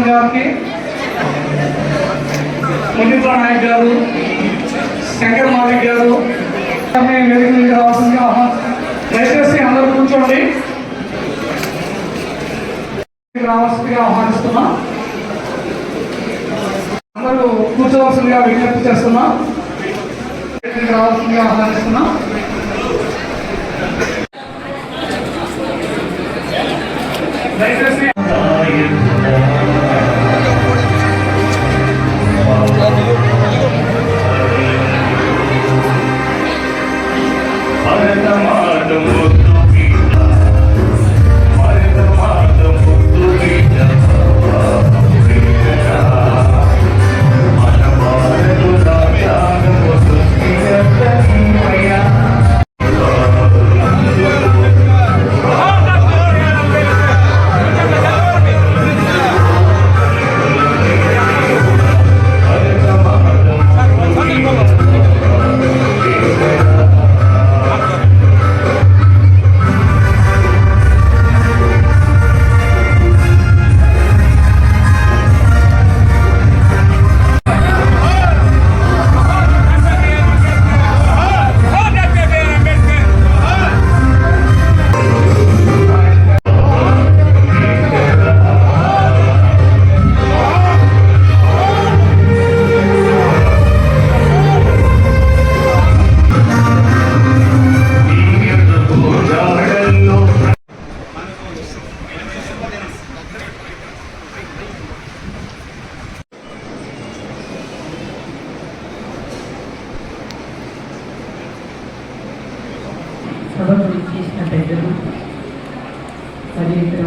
శ్రీనివాసన్ గారికి మునిత్ర నాయక్ గారు శంకర్ మాలిక్ గారు వేదిక మీద రావాల్సిందిగా ఆహ్వానం. దయచేసి అందరూ కూర్చోండి. రావాల్సిందిగా ఆహ్వానిస్తున్నా. అందరూ కూర్చోవలసిందిగా విజ్ఞప్తి చేస్తున్నా. రావాల్సిందిగా ఆహ్వానిస్తున్నా. దయచేసి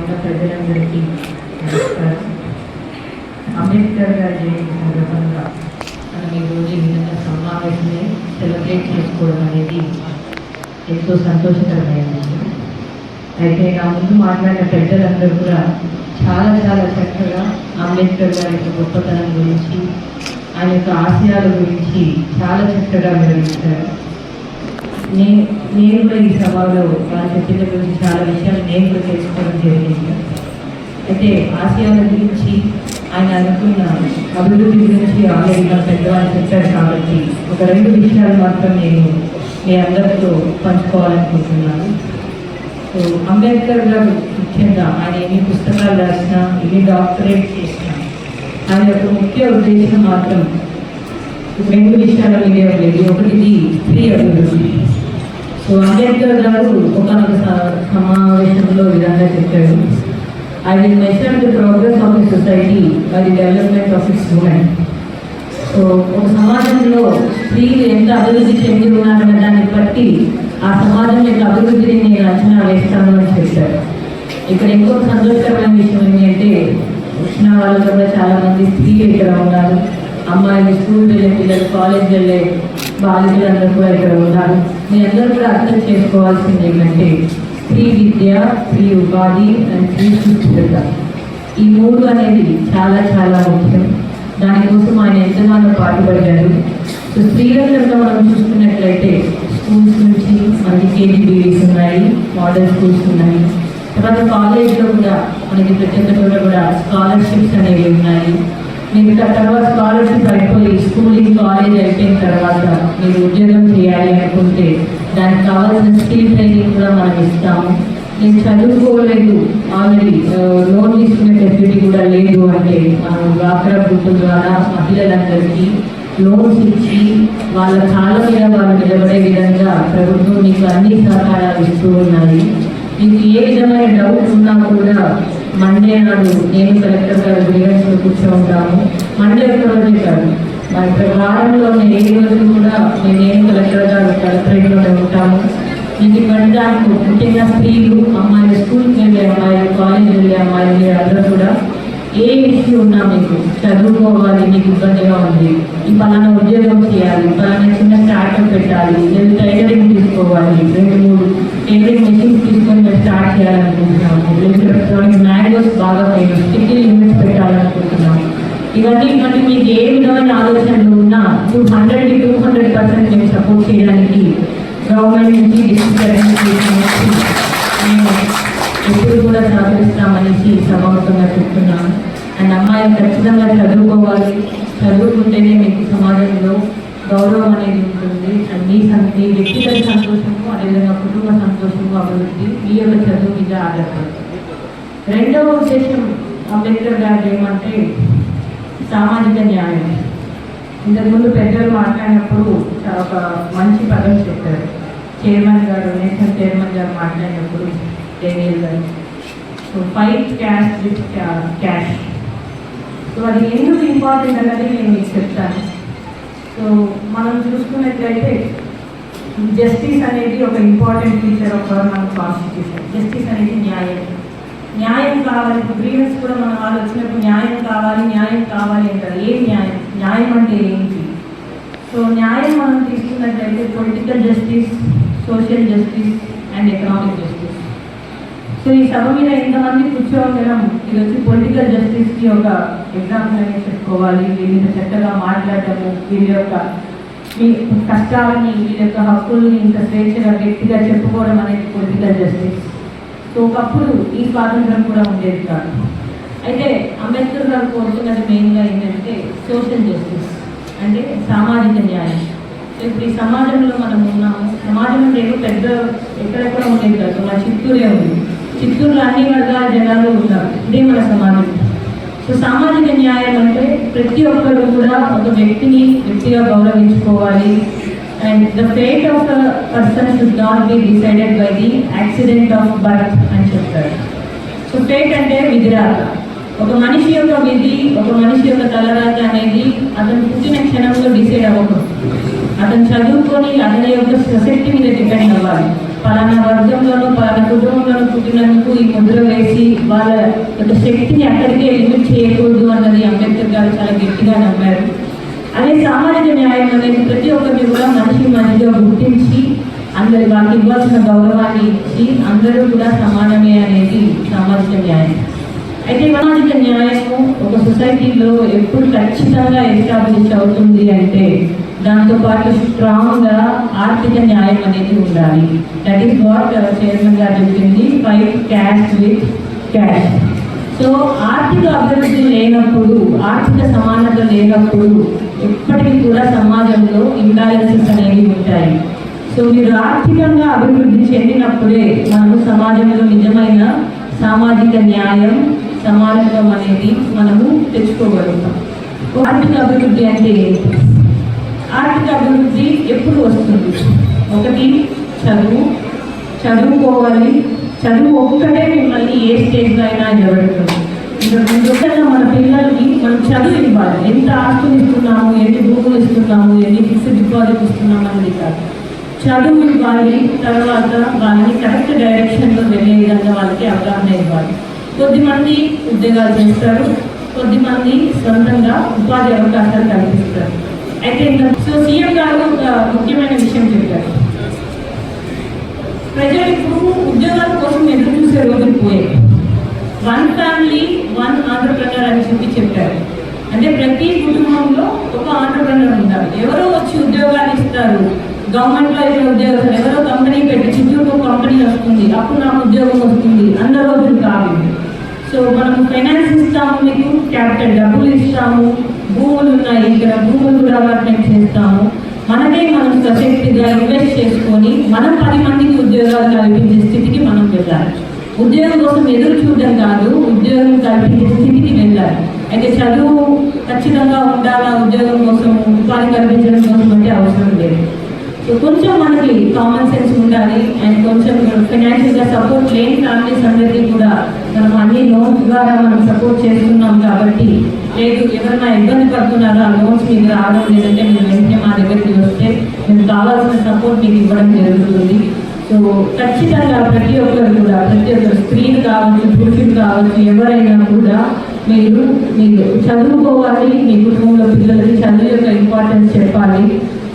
ఉన్న ప్రజలందరికీ నమస్కారం. అంబేద్కర్ గారి జయంతి సందర్భంగా మనం ఈరోజు ఈ విధంగా సమావేశమే సెలబ్రేట్ చేసుకోవడం అనేది ఎంతో సంతోషకరమైన విషయం. అయితే నా ముందు మాట్లాడిన పెద్దలందరూ కూడా చాలా చాలా చక్కగా అంబేద్కర్ గారి యొక్క గొప్పతనం గురించి ఆయన యొక్క ఆశయాల గురించి చాలా చక్కగా వివరించారు నేను నేను కూడా ఈ సభలో వాళ్ళు చెప్పిన గురించి చాలా విషయాలు నేను కూడా తెలుసుకోవడం జరిగింది. అయితే ఆసియాల గురించి ఆయన అనుకున్న అభివృద్ధి గురించి ఆలోచన పెద్దవాళ్ళు చెప్పారు కాబట్టి ఒక రెండు విషయాలు మాత్రం నేను మీ అందరితో పంచుకోవాలనుకుంటున్నాను. సో అంబేద్కర్ గారు ముఖ్యంగా ఆయన ఎన్ని పుస్తకాలు రాసినా ఎన్ని డాక్టరేట్ చేసినా ఆయన యొక్క ముఖ్య ఉద్దేశం మాత్రం రెండు విషయాల మీదే ఒకటిది స్త్రీ అభివృద్ధి. సో అంబేద్కర్ గారు ఒకనొక సమావేశంలో విధంగా చెప్పాడు. I will measure the progress of the society by the development of its women so ఒక సమాజంలో స్త్రీలు ఎంత అభివృద్ధి చెంది ఉన్నారనే దాన్ని బట్టి ఆ సమాజం యొక్క అభివృద్ధిని నేను అంచనా వేస్తాను అని చెప్పారు. ఇక్కడ ఇంకొక సంతోషకరమైన విషయం ఏంటంటే వచ్చిన వాళ్ళు కూడా చాలామంది స్త్రీలు ఇక్కడ ఉన్నారు. అమ్మాయిలు స్కూల్ వెళ్ళే పిల్లలు కాలేజ్ వెళ్ళే బాలికలందరూ కూడా ఇక్కడ ఉన్నారు. మీ అందరూ కూడా అర్థం చేసుకోవాల్సింది ఏంటంటే స్త్రీ విద్య స్త్రీ ఉపాధి అండ్ స్త్రీ సుస్థిరత ఈ మూడు అనేది చాలా చాలా ముఖ్యం. దానికోసం ఆయన ఎంతగానో పాటుపడ్డారు. సో స్త్రీలందరిలో మనం చూసుకున్నట్లయితే స్కూల్స్ నుంచి మనకి కేజీబీవీస్ ఉన్నాయి మోడల్ స్కూల్స్ ఉన్నాయి. తర్వాత కాలేజ్లో కూడా మనకి ప్రతి కూడా స్కాలర్షిప్స్ అనేవి ఉన్నాయి. మీకు తర్వాత స్కాలర్షిప్ అయిపోయి స్కూలింగ్ కాలేజ్ అయిపోయిన తర్వాత మీరు ఉద్యోగం చేయాలి అనుకుంటే దానికి కావాల్సిన స్కిల్ ట్రైనింగ్ కూడా మనం ఇస్తాము. నేను చదువుకోలేదు. ఆల్రెడీ లోన్ తీసుకునే ఫెసిలిటీ కూడా లేదు అంటే మనం డ్వాక్రా గ్రూప్ ద్వారా మహిళలందరికీ లోన్స్ ఇచ్చి వాళ్ళ కాళ్ళ మీద వాళ్ళు నిలబడే విధంగా ప్రభుత్వం మీకు అన్ని సహకారాలు ఇస్తూ ఉన్నాయి మీకు ఏ విధమైన డౌట్ ఉన్నా కూడా మండే నాడు నేను కలెక్టర్ గారు గ్రీవెన్స్లో కూర్చోంటాము మండే ఒక్క కాదు. మరి ప్రతి వారంలో నేను ఏ రోజు కూడా నేను కలెక్టర్ గారు కలెక్టరేట్లోనే ఉంటాము. మీకు ఇటువంటి ముఖ్యంగా స్త్రీలు అమ్మాయిలు స్కూల్కి వెళ్ళే అమ్మాయిలు కాలేజ్ వెళ్ళే అమ్మాయిలు అందరూ కూడా ఏ ఇష్యూ ఉన్నా మీకు చదువుకోవాలి మీకు ఇబ్బందిగా ఉంది. ఈ పలానా ఉద్యోగం చేయాలి పలానా చిన్న స్టార్ట్అప్ పెట్టాలి లేదా టైలరింగ్ తీసుకోవాలి రెండు మూడు టైలరింగ్ మెషిన్స్ తీసుకొని మేము స్టార్ట్ చేయాలనుకుంటున్నాము. లేదా ఎలక్ట్రానిక్ మ్యాంగోస్ బాగా ఫేమస్ స్టికిల్ యూనిట్స్ పెట్టాలనుకుంటున్నాము. ఇవన్నీ ఇవన్నీ మీకు ఏ విధమైన ఆలోచనలు ఉన్నా two hundred two hundred percent మేము సపోర్ట్ చేయడానికి గవర్నమెంట్ నుంచి డిస్ట్రిక్ట్ మేము ఎప్పుడు కూడా సహకరిస్తామనేసి సభాముఖంగా చెప్తున్నాను. అండ్ అమ్మాయిలు ఖచ్చితంగా చదువుకోవాలి. చదువుకుంటేనే మీకు సమాజంలో గౌరవం అనేది ఉంటుంది. అండ్ మీ సం- మీ వ్యక్తిగత సంతోషము అదేవిధంగా కుటుంబ సంతోషము అభివృద్ధి మీ యొక్క చదువు మీద ఆధారపడుతుంది రెండవ ఉద్దేశం అంబేద్కర్ గారు ఏమంటే సామాజిక న్యాయం. ఇంతకుముందు పెద్దలు మాట్లాడినప్పుడు ఒక మంచి పదం చెప్పారు. చైర్మన్ గారు నేషనల్ చైర్మన్ గారు మాట్లాడినప్పుడు so fight cash with cash so అది ఎందుకు ఇంపార్టెంట్ అన్నది నేను మీకు చెప్తాను. సో మనం చూసుకున్నట్లయితే జస్టిస్ అనేది ఒక ఇంపార్టెంట్ ఫీచర్ ఆఫ్ మన కాన్స్టిట్యూషన్ జస్టిస్ అనేది న్యాయం. న్యాయం కావాలి ఇప్పుడు గ్రీవెన్స్ కూడా మన వాళ్ళు వచ్చినప్పుడు న్యాయం కావాలి న్యాయం కావాలి అంటారు. ఏం న్యాయం? న్యాయం అంటే ఏంటి? సో న్యాయం మనం తీసుకున్నట్లయితే political justice social justice and economic justice so ఈ సభ మీద ఎంతమంది కూర్చోగలం ఇది వచ్చి పొలిటికల్ జస్టిస్కి ఒక ఎగ్జాంపుల్ అనేది చెప్పుకోవాలి. వీళ్ళ మీద చక్కగా మాట్లాడటము వీళ్ళ యొక్క మీ కష్టాలని వీళ్ళ యొక్క హక్కుల్ని ఇంత స్వేచ్ఛగా గట్టిగా చెప్పుకోవడం అనేది పొలిటికల్ జస్టిస్ సో ఒకప్పుడు ఈ స్వాతంత్రం కూడా ఉండేది కాదు. అయితే అంబేద్కర్ గారు కోరుతున్నది మెయిన్గా ఏంటంటే సోషల్ జస్టిస్ అంటే సామాజిక న్యాయం. ఇప్పుడు ఈ సమాజంలో మనం ఉన్నాము. సమాజం ఏదో పెద్ద ఎక్కడెక్కడ ఉండేది కాదు. మన చిత్తూరే ఉంది. చిత్తూరులో అన్ని వర్గాల జనాలు ఉన్నారు ఇదే మన సమాజం. సో సామాజిక న్యాయం అంటే ప్రతి ఒక్కరు కూడా ఒక వ్యక్తిని వ్యక్తిగా గౌరవించుకోవాలి. And the fate of the person should not be decided by the accident of birth అని చెప్తారు. సో ఫేట్ అంటే విధిరాత ఒక మనిషి యొక్క విధి ఒక మనిషి యొక్క తలరాత అనేది అతను పుట్టిన క్షణంలో డిసైడ్ అవ్వకూడదు. అతను చదువుకొని అతని యొక్క సొసైటీ మీద డిపెండ్ అవ్వాలి. పలానా వర్గంలోనూ పలానా కుటుంబంలోనూ పుట్టినందుకు ఈ ముద్ర వేసి వాళ్ళ యొక్క శక్తిని అక్కడికే లిమిట్ చేయకూడదు అన్నది అంబేద్కర్ గారు చాలా గట్టిగా నమ్మారు. అదే సామాజిక న్యాయం అనేది ప్రతి ఒక్కరిని కూడా మనిషి మనిషిగా గుర్తించి అందరి వాళ్ళకి ఇవ్వాల్సిన గౌరవాన్ని ఇచ్చి అందరూ కూడా సమానమే అనేది సామాజిక న్యాయం. అయితే సామాజిక న్యాయము ఒక సొసైటీలో ఎప్పుడు ఖచ్చితంగా ఎస్టాబ్లిష్ అవుతుంది అంటే దాంతోపాటు స్ట్రాంగ్గా ఆర్థిక న్యాయం అనేది ఉండాలి. దట్ ఈస్ వాట్ చైర్మన్ గారు చెప్పింది fight cash with cash so ఆర్థిక అభివృద్ధి లేనప్పుడు ఆర్థిక సమానత లేనప్పుడు ఎప్పటికీ కూడా సమాజంలో ఇంబ్యాలెన్సెస్ అనేవి ఉంటాయి. సో మీరు ఆర్థికంగా అభివృద్ధి చెందినప్పుడే మనము సమాజంలో నిజమైన సామాజిక న్యాయం సమానత్వం అనేది మనము తెచ్చుకోగలుగుతాం. ఆర్థిక అభివృద్ధి అంటే ఏంటి? ఆర్థిక అభివృద్ధి ఎప్పుడు వస్తుంది? ఒకటి చదువు. చదువుకోవాలి. చదువు ఒక్కటే మిమ్మల్ని ఏ స్టేజ్లో అయినా నిలబెడుతుంది. ఇంకొకటి మన పిల్లలకి మనం చదువు ఇవ్వాలి. ఎంత ఆస్తులు ఇస్తున్నాము ఎన్ని భూములు ఇస్తున్నాము ఎన్ని ఫిక్స్డ్ డిపాజిట్ ఇస్తున్నాము అనేది కాదు. చదువు ఇవ్వాలి తర్వాత వాళ్ళని కరెక్ట్ డైరెక్షన్లో వెళ్ళే విధంగా వాళ్ళకి అవగాహన ఇవ్వాలి. కొద్దిమంది ఉద్యోగాలు చేస్తారు. కొద్దిమంది సొంతంగా ఉపాధి అవకాశాలు కల్పిస్తారు. అయితే సో సీఎం గారు ఒక ముఖ్యమైన విషయం చెప్పారు. ప్రజలు ఇప్పుడు ఉద్యోగాల కోసం ఎదురు చూసే రోజులు పోయాయి. వన్ ఫ్యామిలీ వన్ ఆంధ్రప్రనర్ అని చెప్పి చెప్పారు. అంటే ప్రతి కుటుంబంలో ఒక ఆంధ్రప్రనర్ ఉండాలి. ఎవరో వచ్చి ఉద్యోగాలు ఇస్తారు గవర్నమెంట్లో అయితే ఉద్యోగాలు ఎవరో కంపెనీ పెట్టి చిత్తూరు కంపెనీ వస్తుంది అప్పుడు నాకు ఉద్యోగం వస్తుంది అన్న రోజులు కాదు సో మనం ఫైనాన్స్ ఇస్తాము మీకు క్యాపిటల్ డబ్బులు ఇస్తాము. భూములు ఉన్నాయి ఇక్కడ భూములు కూడా అలాట్మెంట్ చేస్తాము. మనకే మనం సశక్తిగా ఇన్వెస్ట్ చేసుకొని మనం పది మందికి ఉద్యోగాలు కల్పించే స్థితికి మనం వెళ్ళాలి. ఉద్యోగం కోసం ఎదురు చూడడం కాదు ఉద్యోగం కల్పించే స్థితికి వెళ్ళాలి. అయితే చదువు ఖచ్చితంగా ఉండాలా? ఉద్యోగం కోసం ఉపాధి కల్పించడం కోసం అంటే అవసరం లేదు. సో కొంచెం మనకి కామన్ సెన్స్ ఉండాలి అండ్ కొంచెం ఫైనాన్షియల్గా సపోర్ట్ లేని ఫ్యామిలీస్ అందరికీ కూడా మనం అన్ని లోన్స్ ద్వారా మనం సపోర్ట్ చేస్తున్నాం కాబట్టి లేదు ఎవరైనా ఇబ్బంది పడుతున్నారో ఆ లోన్స్ మీకు రావడం లేదంటే మీరు వెంటనే మా దగ్గరికి వస్తే మేము కావాల్సిన సపోర్ట్ మీకు ఇవ్వడం జరుగుతుంది. సో ఖచ్చితంగా ప్రతి ఒక్కరు కూడా ప్రతి ఒక్కరు స్త్రీలు కావచ్చు పురుషులు కావచ్చు ఎవరైనా కూడా మీరు మీరు చదువుకోవాలి మీ కుటుంబంలో పిల్లలకి చదువు యొక్క ఇంపార్టెన్స్ చెప్పాలి.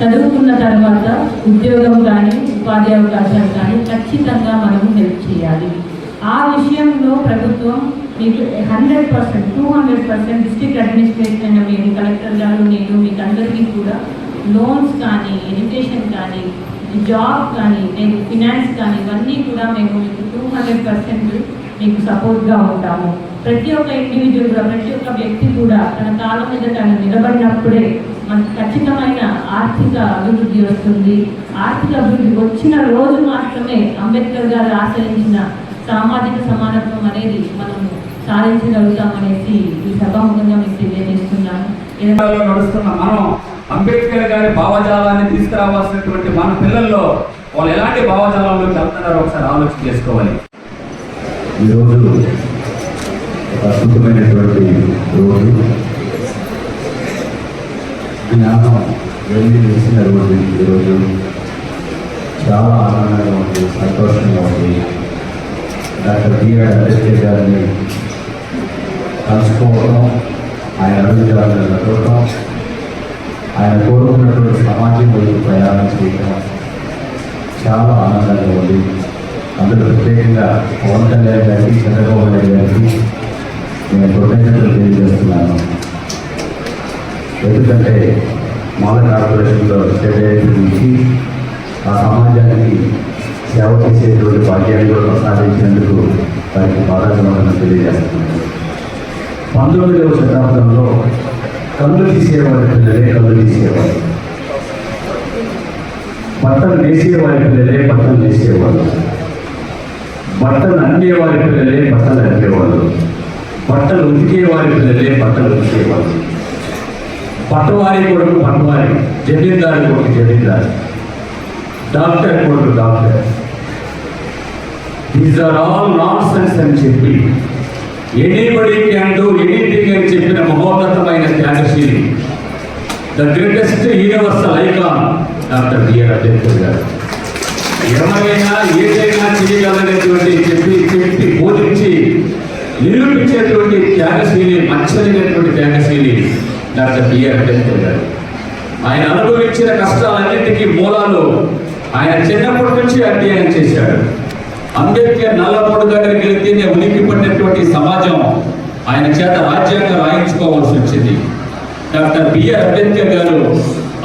చదువుకున్న తర్వాత ఉద్యోగం కానీ ఉపాధి అవకాశాలు కానీ ఖచ్చితంగా మనము హెల్ప్ చేయాలి. ఆ విషయంలో ప్రభుత్వం hundred percent two hundred percent district administration అయిన మీరు కలెక్టర్ గారు నేను మీకు అందరికీ కూడా లోన్స్ కానీ ఎడ్యుకేషన్ కానీ జాబ్ కానీ నేను ఫినాన్స్ కానీ ఇవన్నీ కూడా మేము మీకు టూ హండ్రెడ్ పర్సెంట్ మీకు సపోర్ట్గా ఉంటాము. ప్రతి ఒక్క ఇండివిజువల్ కూడా ప్రతి ఒక్క వ్యక్తి కూడా తన కాలం మీద తను నిలబడినప్పుడే మనకు ఖచ్చితమైన ఆర్థిక అభివృద్ధి వస్తుంది. ఆర్థిక అభివృద్ధి వచ్చిన రోజు మాత్రమే అంబేద్కర్ గారు ఆచరించిన సామాజిక సమానత్వం అనేది మనం సాధించగలుగుతామనేసి ఈ సభాముఖంగా మీకు తెలియజేస్తున్నాను. నడుస్తున్న మనం అంబేద్కర్ గారి భావజాలాన్ని తీసుకురావాల్సినటువంటి మన పిల్లల్లో వాళ్ళు ఎలాంటి భావజాలంలోకి వెళ్తున్నారో ఒకసారి ఆలోచన చేసుకోవాలి. ఈరోజు ఒక అద్భుతమైనటువంటి రోజు. జ్ఞానం వెళ్ళి రోజు ఈరోజు. చాలా ఆనందంగా ఉంది సంతోషంగా ఉంది. డాక్టర్ బిఆర్ అంబేద్కర్ గారిని కలుసుకోవడం ఆయన అడుగుజాలను నడవడం ఆయన కోరుకున్నటువంటి సమాజం వైపు ప్రయాణం చేయడం చాలా ఆనందంగా ఉంది. అందులో ప్రత్యేకంగా పవన్ కళ్యాణ్ గారికి చంద్రబాబు నాయుడు గారికి నేను కృతజ్ఞతలు తెలియజేస్తున్నాను. ఎందుకంటే మాల కార్పొరేషన్లో స్టేట్ నుంచి ఆ సమాజానికి సేవ చేసేటువంటి భాగ్యాన్ని ప్రసాదించినందుకు వారికి బాధాకరమైన తెలియజేస్తున్నాను. పంతొమ్మిదవ శతాబ్దంలో కళ్ళు తీసేవారి పిల్లలే కళ్ళు తీసేవారు బట్టలు వేసేవారి పిల్లలే బట్టలు వేసేవాళ్ళు బట్టలు అందేవారి పిల్లలే బట్టలు అమ్మేవాళ్ళు. బట్టలు ఉతికేవారి పిల్లలే బట్టలు ఉతికేవాళ్ళు. పట్టవారి కొడుకు పట్టవారి జమీందారు కొడుకు జమీందారు. డాక్టర్ కొడుకు doctor. These are all nonsense అని చెప్పి ఎనీబడి క్యాన్ డూ ఎనీథింగ్ అని చెప్పిన మహోన్నతమైన త్యాగశీలి the greatest universal icon doctor B R Ambedkar గారు. ఎవరైనా ఏదైనా చేయగలనేటువంటి చెప్పి చెప్పి బోధించి నిరూపించేటువంటి త్యాగశీలి మచ్చలినటువంటి త్యాగశీలి doctor B R Ambedkar garu. ఆయన అనుభవించిన కష్టాలన్నింటికీ మూలాలు ఆయన చిన్నప్పటి నుంచి అధ్యయనం చేశాడు. అంబేద్కర్ నల్లపొడు దగ్గర గెలితేనే ఉనికిపడినటువంటి సమాజం ఆయన చేత రాజ్యాంగం రాయించుకోవాల్సి వచ్చింది. డాక్టర్ బిఆర్ అంబేద్కర్ గారు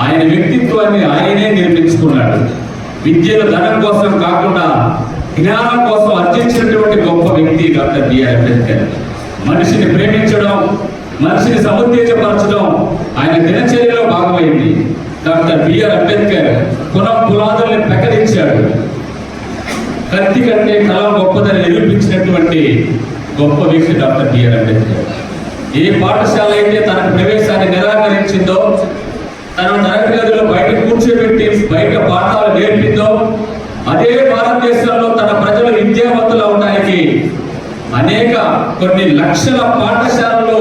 ఆయన వ్యక్తిత్వాన్ని ఆయనే నిర్మించుకున్నాడు. విద్యల ధనం కోసం కాకుండా జ్ఞానం కోసం అర్జించినటువంటి గొప్ప వ్యక్తి డాక్టర్ బిఆర్ అంబేద్కర్. మనిషిని ప్రేమించడం మనిషిని సముత్తేజపరచడం ఆయన దినచర్యలో భాగమైంది. డాక్టర్ బిఆర్ అంబేద్కర్ కులం పునాదుల్ని ప్రకటించాడు. కత్తి కంటే కళ గొప్పదని నిరూపించినటువంటి గొప్ప వ్యక్తి డాక్టర్ బిఆర్ అంబేద్కర్. ఏ పాఠశాల అయితే తన ప్రవేశాన్ని నిరాకరించిందో తన తరగతి గదిలో బయట కూర్చోబెట్టి బయట పాఠాలు నేర్పిందో అదే భారతదేశంలో తన ప్రజలు విద్యావంతులు అవడానికి అనేక కొన్ని లక్షల పాఠశాలలో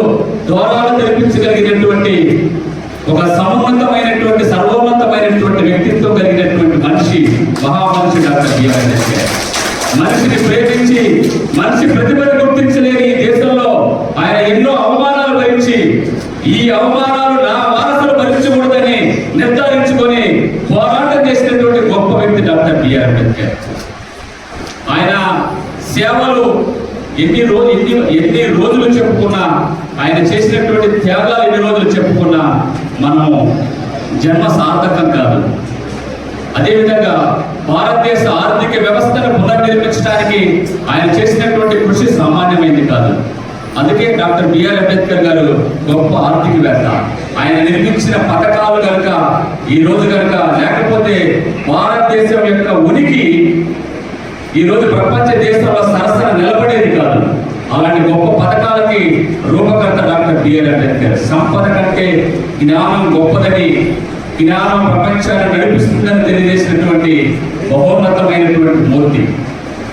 ద్వారాలు తెరిపించగలిగినటువంటి ఒక సమున్నతమైనటువంటి సర్వోన్నతమైనటువంటి వ్యక్తిత్వం కలిగినటువంటి మనిషి మహామనిషి డాక్టర్ బిఆర్ అంబేద్కర్. మనిషిని ప్రేమించి మనిషి ప్రతిభను గుర్తించలేని ఈ దేశంలో ఆయన ఎన్నో అవమానాలు భరించి ఈ అవమానాలు నా వారసులు భరించకూడదని నిర్ధారించుకొని పోరాటం చేసినటువంటి గొప్ప వ్యక్తి డాక్టర్ బిఆర్ అంబేద్కర్. ఆయన సేవలు ఎన్ని రోజు ఎన్ని ఎన్ని రోజులు చెప్పుకున్నా ఆయన చేసినటువంటి త్యాగాలు ఎన్ని రోజులు చెప్పుకున్నా మనము జన్మ సార్థకం కాదు. అదేవిధంగా భారతదేశ ఆర్థిక వ్యవస్థను పునర్నిర్మించడానికి ఆయన చేసినటువంటి కృషి సామాన్యమైంది కాదు. అందుకే డాక్టర్ బిఆర్ అంబేద్కర్ గారు గొప్ప ఆర్థికవేత్త. ఆయన నిర్మించిన పథకాలు కనుక ఈ రోజు కనుక లేకపోతే భారతదేశం యొక్క ఉనికి ఈ రోజు ప్రపంచ దేశంలో సరసన నిలబడేది కాదు. అలాంటి గొప్ప పథకాలకి రూపకర్త డాక్టర్ బిఆర్ అంబేద్కర్. సంపద కంటే జ్ఞానం గొప్పదని జ్ఞానం ప్రపంచాన్ని నడిపిస్తుందని తెలియజేసినటువంటి మహోన్నతమైనటువంటి మూర్తి.